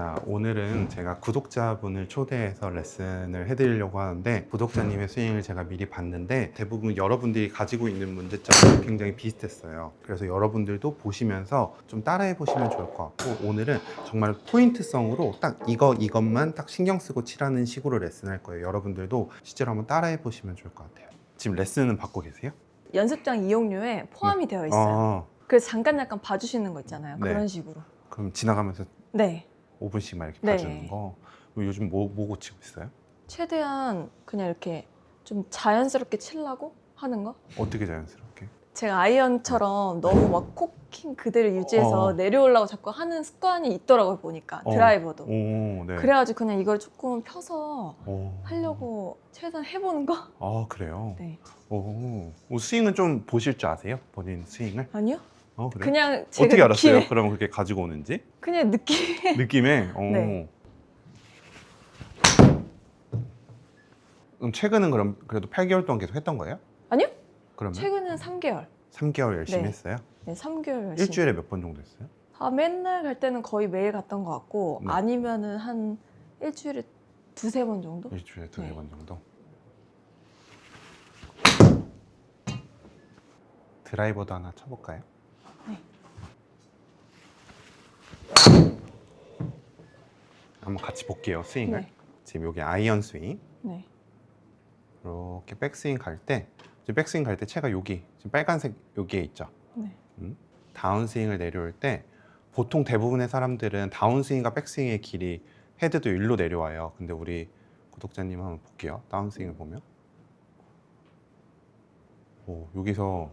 자, 오늘은 제가 구독자분을 초대해서 레슨을 해드리려고 하는데 구독자님의 스윙을 제가 미리 봤는데 대부분 여러분들이 가지고 있는 문제점이 굉장히 비슷했어요. 그래서 여러분들도 보시면서 좀 따라해 보시면 좋을 것 같고 오늘은 정말 포인트성으로 딱 이거 이것만 딱 신경 쓰고 치라는 식으로 레슨할 거예요. 여러분들도 실제로 한번 따라해 보시면 좋을 것 같아요. 지금 레슨은 받고 계세요? 연습장 이용료에 포함이 되어 있어요. 어, 그래서 잠깐 잠깐 봐주시는 거 있잖아요. 네. 그런 식으로. 그럼 지나가면서 네. 5분씩만 이렇게 네. 봐주는 거. 요즘 뭐, 뭐 고치고 있어요? 최대한 그냥 이렇게 좀 자연스럽게 치려고 하는 거? 어떻게 자연스럽게? 제가 아이언처럼 너무 막 코킹 그대로 유지해서 어. 내려오려고 자꾸 하는 습관이 있더라고요 보니까 어. 드라이버도. 오, 네. 그래가지고 그냥 이걸 조금 펴서 오. 하려고 최대한 해보는 거? 아 그래요? 네. 오. 오, 스윙은 좀 보실 줄 아세요? 본인 스윙을? 아니요? 어 그래? 그냥 제가 어떻게 알았어요? 느낌에, 그럼 그렇게 가지고 오는지? 그냥 느낌. 느낌에. 오. 네. 그럼 최근은 그럼 그래도 8개월 동안 계속 했던 거예요? 아니요? 그러면 최근은 3개월. 3개월 열심히 네. 했어요? 네, 3개월 열심히. 일주일에 몇 번 정도 했어요? 아, 맨날 갈 때는 거의 매일 갔던 것 같고 네. 아니면은 한 일주일에 두세 번 정도? 일주일에 두세 네. 번 정도. 드라이버도 하나 쳐볼까요? 네. 한번 같이 볼게요 스윙을. 네. 지금 여기 아이언 스윙. 네. 이렇게 백스윙 갈 때, 백스윙 갈 때 채가 여기 지금 빨간색 여기에 있죠. 네. 다운스윙을 내려올 때 보통 대부분의 사람들은 다운스윙과 백스윙의 길이 헤드도 일로 내려와요. 근데 우리 구독자님 한번 볼게요. 다운스윙을 보면 오, 여기서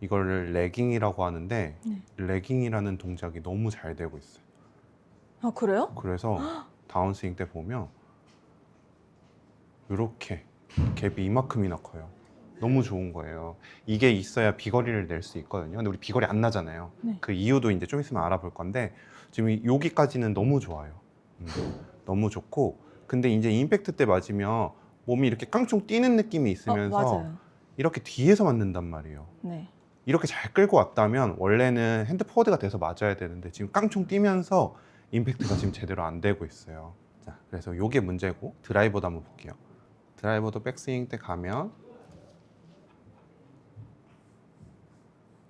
이거를 레깅이라고 하는데 네. 레깅이라는 동작이 너무 잘 되고 있어요. 아 그래요? 그래서 다운스윙 때 보면 이렇게 갭이 이만큼이나 커요. 너무 좋은 거예요. 이게 있어야 비거리를 낼 수 있거든요. 근데 우리 비거리 안 나잖아요. 네. 그 이유도 이제 좀 있으면 알아볼 건데 지금 여기까지는 너무 좋아요. 음, 너무 좋고 근데 이제 임팩트 때 맞으면 몸이 이렇게 깡총 뛰는 느낌이 어, 있으면서 맞아요. 이렇게 뒤에서 맞는단 말이에요. 네. 이렇게 잘 끌고 왔다면 원래는 핸드 포워드가 돼서 맞아야 되는데 지금 깡총 뛰면서 임팩트가 지금 제대로 안 되고 있어요. 자, 그래서 이게 문제고 드라이버도 한번 볼게요. 드라이버도 백스윙 때 가면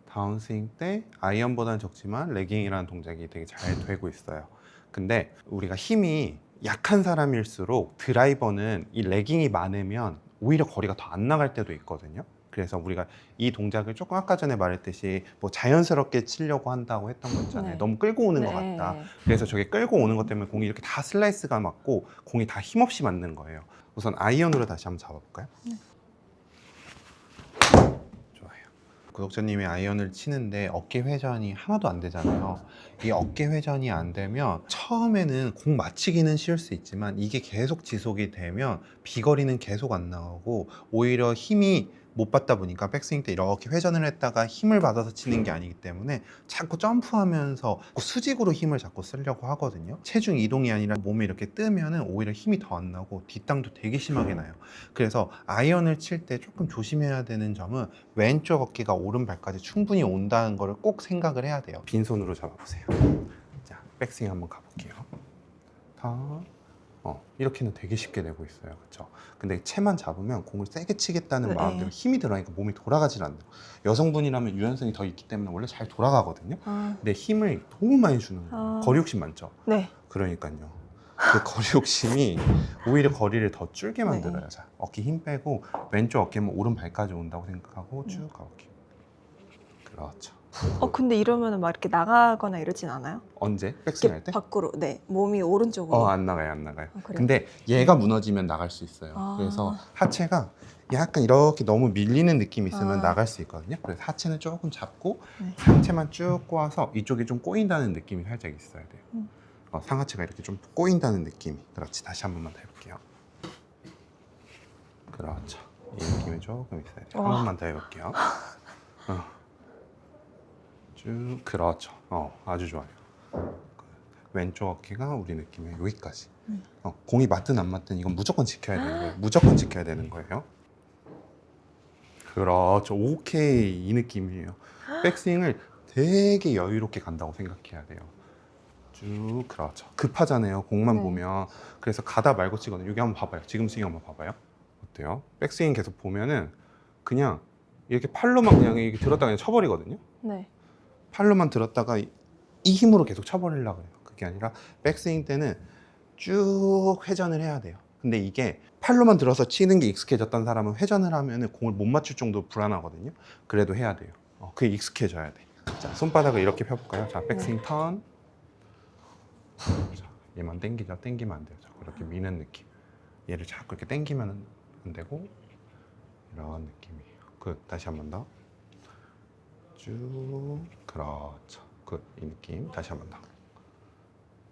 다운스윙 때 아이언보다는 적지만 레깅이라는 동작이 되게 잘 되고 있어요. 근데 우리가 힘이 약한 사람일수록 드라이버는 이 레깅이 많으면 오히려 거리가 더 안 나갈 때도 있거든요. 그래서 우리가 이 동작을 조금 아까 전에 말했듯이 뭐 자연스럽게 치려고 한다고 했던 거 있잖아요. 네. 너무 끌고 오는 것 네. 같다. 그래서 저게 끌고 오는 것 때문에 공이 이렇게 다 슬라이스가 맞고 공이 다 힘없이 맞는 거예요. 우선 아이언으로 다시 한번 잡아볼까요? 네. 좋아요. 구독자님이 아이언을 치는데 어깨 회전이 하나도 안 되잖아요. 이 어깨 회전이 안 되면 처음에는 공 맞히기는 쉬울 수 있지만 이게 계속 지속이 되면 비거리는 계속 안 나오고 오히려 힘이 못 받다 보니까 백스윙 때 이렇게 회전을 했다가 힘을 받아서 치는 게 아니기 때문에 자꾸 점프하면서 수직으로 힘을 자꾸 쓰려고 하거든요. 체중 이동이 아니라 몸에 이렇게 뜨면은 오히려 힘이 더 안 나고 뒷땅도 되게 심하게 나요. 그래서 아이언을 칠 때 조금 조심해야 되는 점은 왼쪽 어깨가 오른발까지 충분히 온다는 거를 꼭 생각을 해야 돼요. 빈손으로 잡아보세요. 자, 백스윙 한번 가볼게요. 다. 어, 이렇게는 되게 쉽게 내고 있어요. 그렇죠? 근데 채만 잡으면 공을 세게 치겠다는 네. 마음대로 힘이 들어가니까 몸이 돌아가질 않는. 여성분이라면 유연성이 더 있기 때문에 원래 잘 돌아가거든요. 아, 근데 힘을 너무 많이 주는. 아. 거리 욕심 많죠. 네. 그러니까요. 그 거리 욕심이 오히려 거리를 더 줄게 네. 만들어요. 자, 어깨 힘 빼고 왼쪽 어깨면 오른발까지 온다고 생각하고 쭉 음. 가볼게요. 그렇죠. 어 근데 이러면은 막 이렇게 나가거나 이러진 않아요? 언제? 백스윙 할 이렇게 때? 밖으로. 네. 몸이 오른쪽으로. 어, 안 나가요, 안 나가요. 아, 그래요? 근데 얘가 무너지면 나갈 수 있어요. 아. 그래서 하체가 약간 이렇게 너무 밀리는 느낌이 있으면 아. 나갈 수 있거든요. 그래서 하체는 조금 잡고 네. 상체만 쭉 꼬아서 이쪽이 좀 꼬인다는 느낌이 살짝 있어야 돼요. 음. 어, 상하체가 이렇게 좀 꼬인다는 느낌이. 그렇지. 다시 한 번만 더 해볼게요. 그렇죠. 이 느낌이 조금 있어야 돼요. 한 와. 번만 더 해볼게요. 어. 쭉 그렇죠. 어, 아주 좋아요. 왼쪽 어깨가 우리 느낌이 여기까지. 음. 어, 공이 맞든 안 맞든 이건 무조건 지켜야 되는 거예요. 무조건 지켜야 되는 거예요. 그렇죠. 오케이 이 느낌이에요. 백스윙을 되게 여유롭게 간다고 생각해야 돼요. 쭉 그렇죠. 급하잖아요. 공만 네. 보면. 그래서 가다 말고 치거든요. 여기 한번 봐봐요. 지금 스윙 한번 봐봐요. 어때요? 백스윙 계속 보면은 그냥 이렇게 팔로만 그냥 이렇게 들었다가 그냥 쳐버리거든요. 네. 팔로만 들었다가 이- 이 힘으로 계속 쳐버리려고 해요. 그게 아니라 백스윙 때는 쭉 회전을 해야 돼요. 근데 이게 팔로만 들어서 치는 게 익숙해졌던 사람은 회전을 하면 공을 못 맞출 정도로 불안하거든요. 그래도 해야 돼요. 어, 그게 익숙해져야 돼. 자, 손바닥을 이렇게 펴볼까요? 자, 백스윙 턴. 자, 얘만 당기죠. 당기면 안 돼요. 자, 이렇게 미는 느낌. 얘를 자꾸 이렇게 당기면 안 되고 이런 느낌이에요. 굿. 다시 한 번 더. 쭉. 그렇죠. 굿이 느낌. 다시 한번 더.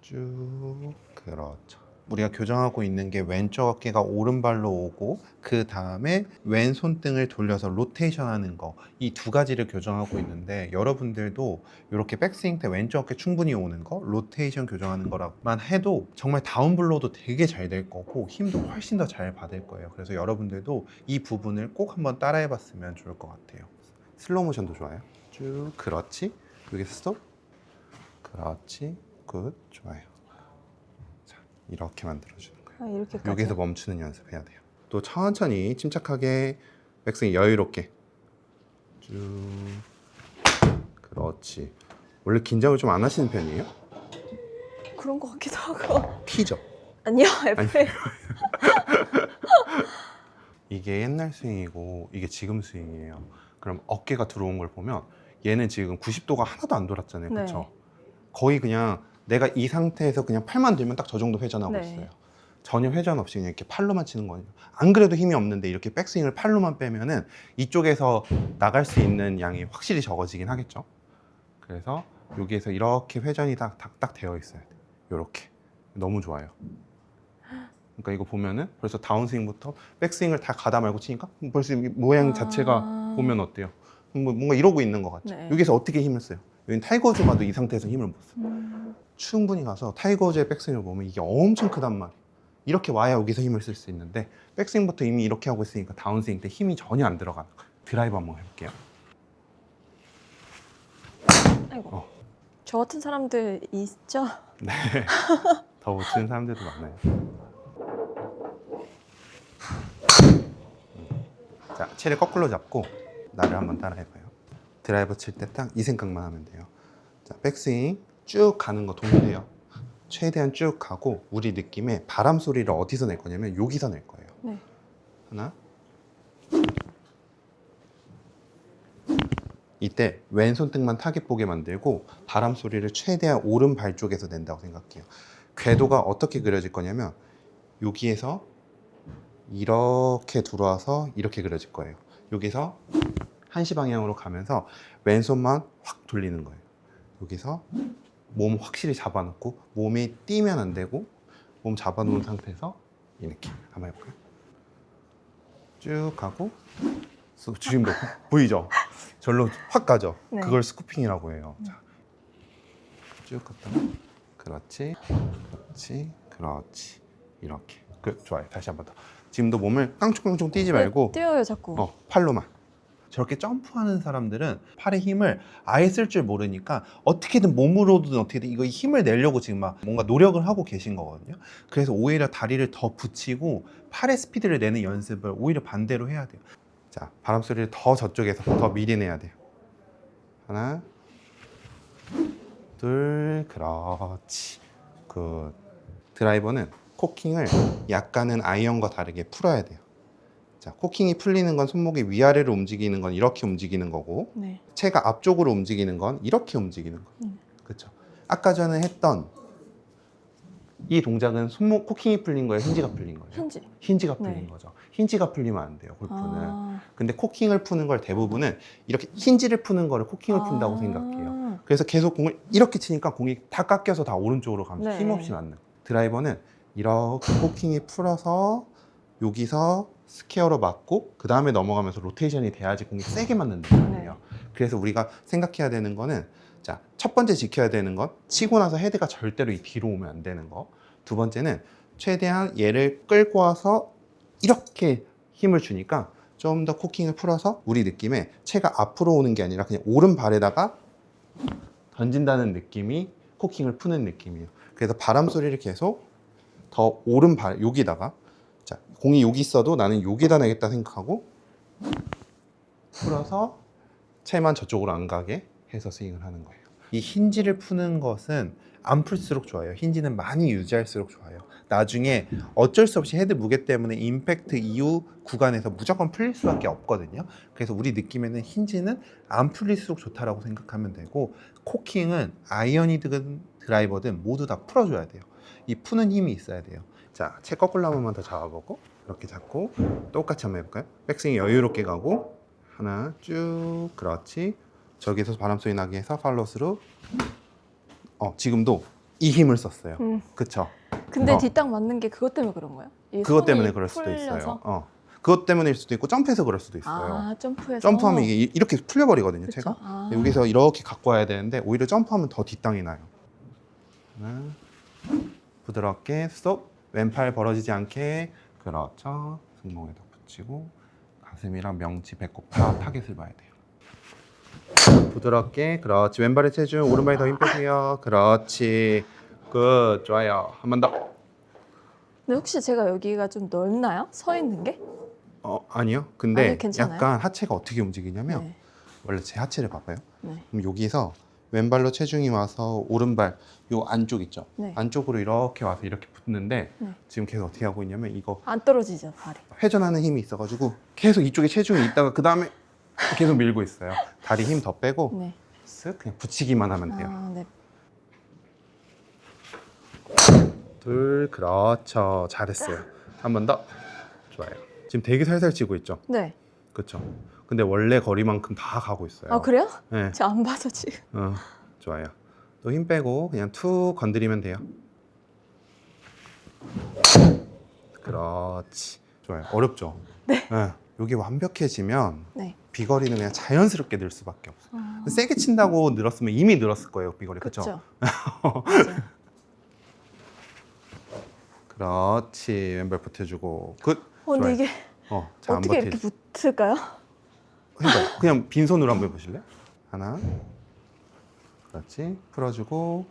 쭉. 그렇죠. 우리가 교정하고 있는 게 왼쪽 어깨가 오른발로 오고 그 다음에 왼 손 등을 돌려서 로테이션 하는 거. 이 두 가지를 교정하고 있는데 여러분들도 이렇게 백스윙 때 왼쪽 어깨 충분히 오는 거 로테이션 교정하는 거라고만 해도 정말 다운블로도 되게 잘 될 거고 힘도 훨씬 더 잘 받을 거예요. 그래서 여러분들도 이 부분을 꼭 한번 따라해 봤으면 좋을 것 같아요. 슬로우 모션도 좋아요. 쭉 그렇지. 여기서 스톱. 그렇지. 굿. 좋아요. 자, 이렇게 만들어 주는 거예요. 아, 이렇게까지. 여기서 멈추는 연습해야 돼요. 또 천천히 침착하게 백스윙 여유롭게 쭉 그렇지. 원래 긴장을 좀 안 하시는 편이에요? 그런 것 같기도 하고. 티죠. 아니요, F. 이게 옛날 스윙이고 이게 지금 스윙이에요. 그럼 어깨가 들어온 걸 보면 얘는 지금 90도가 하나도 안 돌았잖아요. 네. 그렇죠? 거의 그냥 내가 이 상태에서 그냥 팔만 들면 딱 저 정도 회전하고 네. 있어요. 전혀 회전 없이 그냥 이렇게 팔로만 치는 거예요. 안 그래도 힘이 없는데 이렇게 백스윙을 팔로만 빼면은 이쪽에서 나갈 수 있는 양이 확실히 적어지긴 하겠죠. 그래서 여기에서 이렇게 회전이 딱, 딱, 딱 되어 있어야 돼. 이렇게. 너무 좋아요. 그러니까 이거 보면은 벌써 다운스윙부터 백스윙을 다 가다 말고 치니까 벌써 이 모양 자체가 아. 보면 어때요? 뭐- 뭔가 이러고 있는 것 같죠? 네. 여기서 어떻게 힘을 써요? 여기 타이거 우즈 가도 이 상태에서 힘을 못 써. 음, 충분히 가서 타이거 우즈의 백스윙을 보면 이게 엄청 크단 말이에요. 이렇게 와야 여기서 힘을 쓸 수 있는데 백스윙부터 이미 이렇게 하고 있으니까 다운스윙 때 힘이 전혀 안 들어가는 거예요. 드라이브 한번 해볼게요. 아이고. 어. 저 같은 사람들 있죠? 네. 더 못 치는 사람들도 많아요. 자, 채를 거꾸로 잡고 나를 한번 따라해봐요. 드라이버 칠 때 딱 이 생각만 하면 돼요. 자, 백스윙 쭉 가는 거 동일해요. 최대한 쭉 가고 우리 느낌에 바람 소리를 어디서 낼 거냐면 여기서 낼 거예요. 네. 하나. 이때 왼손 등만 타깃 보게 만들고 바람 소리를 최대한 오른 발 쪽에서 낸다고 생각해요. 궤도가 어떻게 그려질 거냐면 여기에서 이렇게 들어와서 이렇게 그려질 거예요. 여기서 한시 방향으로 가면서 왼손만 확 돌리는 거예요. 여기서 몸 확실히 잡아놓고 몸이 뛰면 안 되고 몸 잡아놓은 상태에서 이렇게 한번 해볼까요? 쭉 가고 쑥 지금도 보이죠? 절로 확 가죠? 네. 그걸 스쿠핑이라고 해요. 자, 쭉 갔다가 그렇지, 그렇지, 그렇지 이렇게. 그 좋아요. 다시 한 번 더. 지금도 몸을 깡총깡총 뛰지 말고 네, 뛰어요, 자꾸. 어, 팔로만. 저렇게 점프하는 사람들은 팔의 힘을 아예 쓸 줄 모르니까 어떻게든 몸으로든 어떻게든 이거 힘을 내려고 지금 막 뭔가 노력을 하고 계신 거거든요. 그래서 오히려 다리를 더 붙이고 팔의 스피드를 내는 연습을 오히려 반대로 해야 돼요. 자, 바람 소리를 더 저쪽에서 더 미리 내야 돼요. 하나, 둘, 그렇지. 그 드라이버는 코킹을 약간은 아이언과 다르게 풀어야 돼요. 자, 코킹이 풀리는 건 손목이 위아래로 움직이는 건 이렇게 움직이는 거고 네. 체가 앞쪽으로 움직이는 건 이렇게 움직이는 거. 음. 그렇죠. 아까 전에 했던 이 동작은 손목 코킹이 풀린 거예요, 힌지가 풀린 거예요. 힌지. 힌지가 풀린 네. 거죠. 힌지가 풀리면 안 돼요, 골프는. 아. 근데 코킹을 푸는 걸 대부분은 이렇게 힌지를 푸는 거를 코킹을 푼다고 아. 생각해요. 그래서 계속 공을 이렇게 치니까 공이 다 깎여서 다 오른쪽으로 가면서 네. 힘없이 맞는 거예요. 드라이버는 이렇게 코킹이 풀어서 여기서 스퀘어로 맞고 그 다음에 넘어가면서 로테이션이 돼야지 공이 세게 맞는 느낌이에요. 그래서 우리가 생각해야 되는 거는 자, 첫 번째 지켜야 되는 건 치고 나서 헤드가 절대로 이 뒤로 오면 안 되는 거. 두 번째는 최대한 얘를 끌고 와서 이렇게 힘을 주니까 좀 더 코킹을 풀어서 우리 느낌에 체가 앞으로 오는 게 아니라 그냥 오른발에다가 던진다는 느낌이 코킹을 푸는 느낌이에요. 그래서 바람 소리를 계속 더 오른발 여기다가 자 공이 여기 있어도 나는 여기다 내겠다 생각하고 풀어서 채만 저쪽으로 안 가게 해서 스윙을 하는 거예요. 이 힌지를 푸는 것은 안 풀수록 좋아요. 힌지는 많이 유지할수록 좋아요. 나중에 어쩔 수 없이 헤드 무게 때문에 임팩트 이후 구간에서 무조건 풀릴 수밖에 없거든요. 그래서 우리 느낌에는 힌지는 안 풀릴수록 좋다라고 생각하면 되고 코킹은 아이언이든 드라이버든 모두 다 풀어줘야 돼요. 이 푸는 힘이 있어야 돼요. 자, 채 거꾸로 한 번만 더 잡아보고 이렇게 잡고 똑같이 한번 해볼까요? 백스윙 여유롭게 가고 하나 쭉 그렇지. 저기서 바람 소리 나게 해서 팔로스로 어 지금도 이 힘을 썼어요. 음. 그쵸? 근데 어. 뒷땅 맞는 게 그것 때문에 그런 거예요? 이 그것 때문에 그럴 수도 풀려서? 있어요. 어. 그것 때문일 수도 있고 점프해서 그럴 수도 있어요. 아 점프해서 점프하면 이게 이- 이렇게 풀려버리거든요, 그쵸? 채가. 아. 여기서 이렇게 갖고 와야 되는데 오히려 점프하면 더 뒷땅이 나요. 하나, 부드럽게 스톱, 왼팔 벌어지지 않게 그렇죠. 승모에다 붙이고 가슴이랑 명치, 배꼽 다 타겟을 봐야 돼요. 부드럽게 그렇지 왼발의 체중 오른발에 더 힘 빼세요. 그렇지 굿 좋아요. 한 번 더. 근데 혹시 제가 여기가 좀 넓나요? 서 있는 게? 어 아니요. 근데 아니, 괜찮아요? 약간 하체가 어떻게 움직이냐면 네. 원래 제 하체를 봐봐요. 네. 그럼 여기서 왼발로 체중이 와서 오른발 요 안쪽 있죠. 네. 안쪽으로 이렇게 와서 이렇게 붙는데 네. 지금 계속 어떻게 하고 있냐면 이거 안 떨어지죠 발이. 회전하는 힘이 있어가지고 계속 이쪽에 체중이 있다가 그 다음에 계속 밀고 있어요. 다리 힘 더 빼고 네. 쓱 그냥 붙이기만 하면 돼요. 아, 네. 둘 그렇죠. 잘했어요. 한 번 더. 좋아요. 지금 되게 살살 치고 있죠. 네. 그렇죠. 근데 원래 거리만큼 다 가고 있어요. 아 그래요? 네. 제가 안 봐서 지금. 어, 좋아요. 또 힘 빼고 그냥 툭 건드리면 돼요. 그렇지. 좋아요. 어렵죠? 네. 여기 완벽해지면 네. 비거리는 그냥 자연스럽게 늘 수밖에 없어요. 아, 세게 친다고 늘었으면 이미 늘었을 거예요, 비거리. 그렇죠. 그렇지. 왼발 붙여주고. 굿. 어, 근데 좋아요. 이게 어, 잘 안 어떻게. 이렇게 붙을까요? 그러니까 그냥 빈손으로 한번 해보실래? 하나. 그렇지. 풀어주고.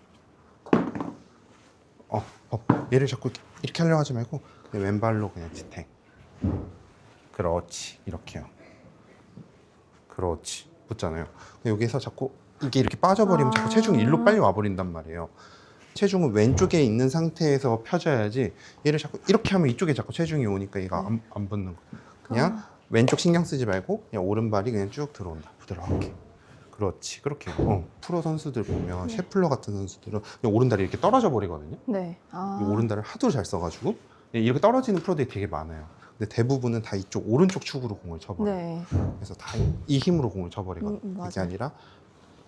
어, 어, 얘를 자꾸 이렇게, 하려고 하지 말고 왼발로 그냥 지탱. 그렇지. 이렇게요. 그렇지. 붙잖아요. 여기서 자꾸 이게 이렇게 빠져버리면 자꾸 체중이 일로 빨리 와버린단 말이에요. 체중은 왼쪽에 있는 상태에서 펴져야지 얘를 자꾸 이렇게 하면 이쪽에 자꾸 체중이 오니까 얘가 안, 안 붙는 거. 그냥 아, 왼쪽 신경 쓰지 말고 그냥 오른발이 그냥 쭉 들어온다. 부드럽게. 그렇지. 그렇게. 어, 프로 선수들 보면 네. 셰플러 같은 선수들은 그냥 오른다리 이렇게 떨어져 버리거든요. 네. 아, 이 오른다리를 하도 잘 써가지고. 이렇게 떨어지는 프로들이 되게 많아요. 근데 대부분은 다 이쪽 오른쪽 축으로 공을 쳐버려요. 네. 그래서 다 이 힘으로 공을 쳐버리거든요. 음, 그게 맞아요. 아니라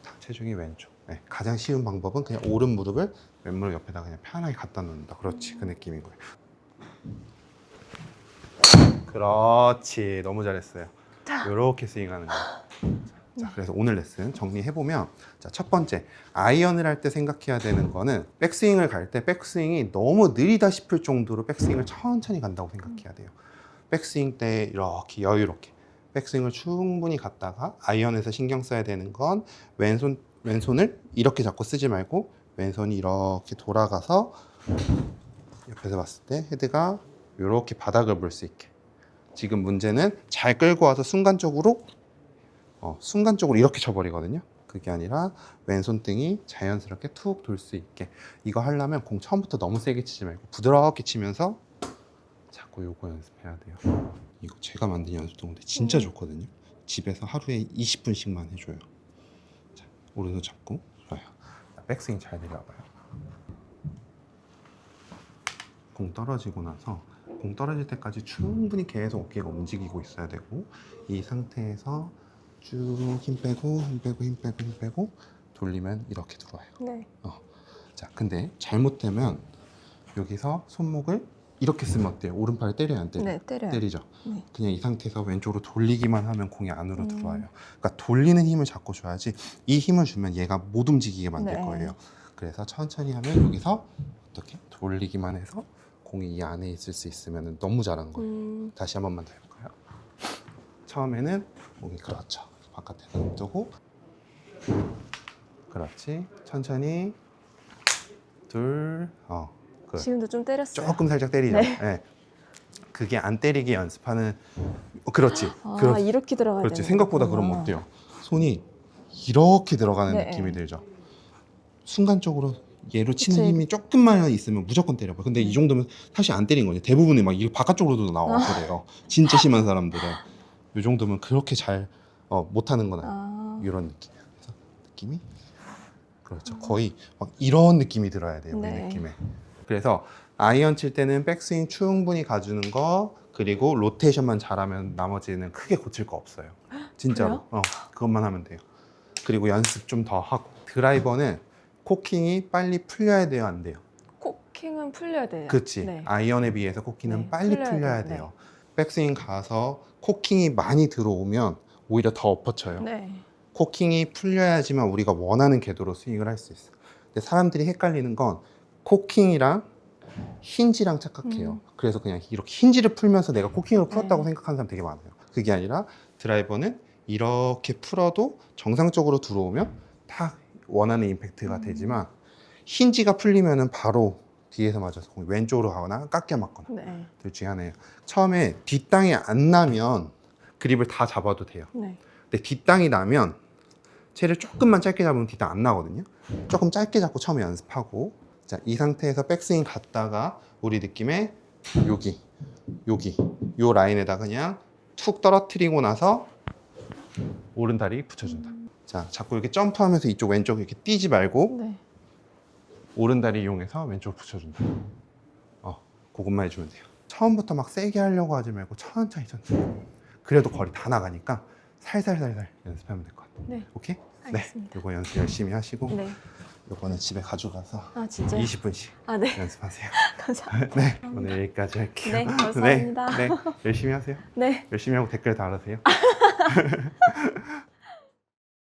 다 체중이 왼쪽. 네, 가장 쉬운 방법은 그냥 오른 무릎을 왼무릎 옆에다 그냥 편하게 갖다 놓는다. 그렇지. 그 느낌인 거예요 그렇지. 너무 잘했어요. 이렇게 스윙하는 거예요 자 그래서 오늘 레슨 정리해보면 자, 첫 번째 아이언을 할 때 생각해야 되는 거는 백스윙을 갈 때 백스윙이 너무 느리다 싶을 정도로 백스윙을 천천히 간다고 생각해야 돼요. 백스윙 때 이렇게 여유롭게. 백스윙을 충분히 갔다가 아이언에서 신경 써야 되는 건 왼손 왼손을 이렇게 잡고 쓰지 말고 왼손이 이렇게 돌아가서 옆에서 봤을 때 헤드가 이렇게 바닥을 볼 수 있게 지금 문제는 잘 끌고 와서 순간적으로 어, 순간적으로 이렇게 쳐버리거든요. 그게 아니라 왼손 등이 자연스럽게 툭 돌 수 있게. 이거 하려면 공 처음부터 너무 세게 치지 말고 부드럽게 치면서 자꾸 요거 연습해야 돼요. 이거 제가 만든 연습동인데 진짜 음. 좋거든요. 집에서 하루에 20분씩만 해줘요. 자, 오른손 잡고. 좋아요. 자, 백스윙 잘 내려와봐요. 공 떨어지고 나서 공 떨어질 때까지 충분히 계속 어깨가 움직이고 있어야 되고 이 상태에서 쭉 힘 빼고 힘 빼고 힘 빼고 힘 빼고 돌리면 이렇게 들어와요 네. 자 근데 잘못되면 여기서 손목을 이렇게 쓰면 어때요? 오른팔을 때려야 안 때려요? 네, 때려요. 때리죠 네. 그냥 이 상태에서 왼쪽으로 돌리기만 하면 공이 안으로 음. 들어와요 그러니까 돌리는 힘을 자꾸 줘야지 이 힘을 주면 얘가 못 움직이게 만들 네. 거예요 그래서 천천히 하면 여기서 어떻게 돌리기만 해서 공이 이 안에 있을 수 있으면 너무 잘한 거예요 음, 다시 한 번만 더 해볼까요? 처음에는 몸이 그렇죠. 바깥에 놔두고 그렇지. 천천히 둘, 어, 그 지금도 좀 때렸어요. 조금 살짝 때리죠. 네. 예. 그게 안 때리게 연습하는. 어, 그렇지. 아, 그렇, 이렇게 들어가야 그렇지. 되는 생각보다. 그러면 어때요? 손이 이렇게 들어가는 네. 느낌이 들죠. 순간적으로 얘로 치는 그치. 힘이 조금만 있으면 무조건 때려봐. 근데 이 정도면 사실 안 때린 거죠. 대부분이 막 이게 바깥쪽으로도 나와 아. 그래요. 진짜 심한 사람들은 이 정도면 그렇게 잘 어, 못하는 건 아니에요. 아, 이런 느낌. 그래서 느낌이 그렇죠. 거의 막 이런 느낌이 들어야 돼요. 네. 이 느낌에. 그래서 아이언 칠 때는 백스윙 충분히 가주는 거 그리고 로테이션만 잘하면 나머지는 크게 고칠 거 없어요. 진짜로. 어, 그것만 하면 돼요. 그리고 연습 좀 더 하고 드라이버는 코킹이 빨리 풀려야 돼요, 안 돼요? 코킹은 풀려야 돼요. 그치. 네. 아이언에 비해서 코킹은 네, 빨리 풀려야 풀려야, 돼요. 돼요. 백스윙 가서 코킹이 많이 들어오면 오히려 더 엎어쳐요. 네. 코킹이 풀려야지만 우리가 원하는 궤도로 스윙을 할 수 있어. 근데 사람들이 헷갈리는 건 코킹이랑 힌지랑 착각해요. 음. 그래서 그냥 이렇게 힌지를 풀면서 내가 코킹을 풀었다고 네. 생각하는 사람 되게 많아요. 그게 아니라 드라이버는 이렇게 풀어도 정상적으로 들어오면 딱 원하는 임팩트가 음. 되지만 힌지가 풀리면은 바로 뒤에서 맞아서 공이 왼쪽으로 가거나 깎여 맞거나 네. 둘 중에 하나예요. 처음에 뒷땅이 안 나면 그립을 다 잡아도 돼요. 네. 근데 뒷땅이 나면 채를 조금만 짧게 잡으면 뒷땅 안 나거든요. 조금 짧게 잡고 처음에 연습하고 자, 이 상태에서 백스윙 갔다가 우리 느낌에 여기 여기 요 라인에다 그냥 툭 떨어뜨리고 나서 오른 다리 붙여준다. 자, 자꾸 이렇게 점프하면서 이쪽 왼쪽 이렇게 뛰지 말고 네. 오른 다리 이용해서 왼쪽 붙여준다. 어, 그것만 해주면 돼요. 처음부터 막 세게 하려고 하지 말고 천천히 천천히. 그래도 거리 다 나가니까 살살살살 연습하면 될 것 같아요. 네. 오케이? 알겠습니다. 네. 이거 연습 열심히 하시고 네. 이거는 집에 가져가서 아 진짜. 20분씩 아 네. 연습하세요. 감사합니다. 네. 오늘 여기까지 할게요. 네, 감사합니다. 네. 네. 열심히 하세요. 네. 열심히 하고 댓글 달으세요.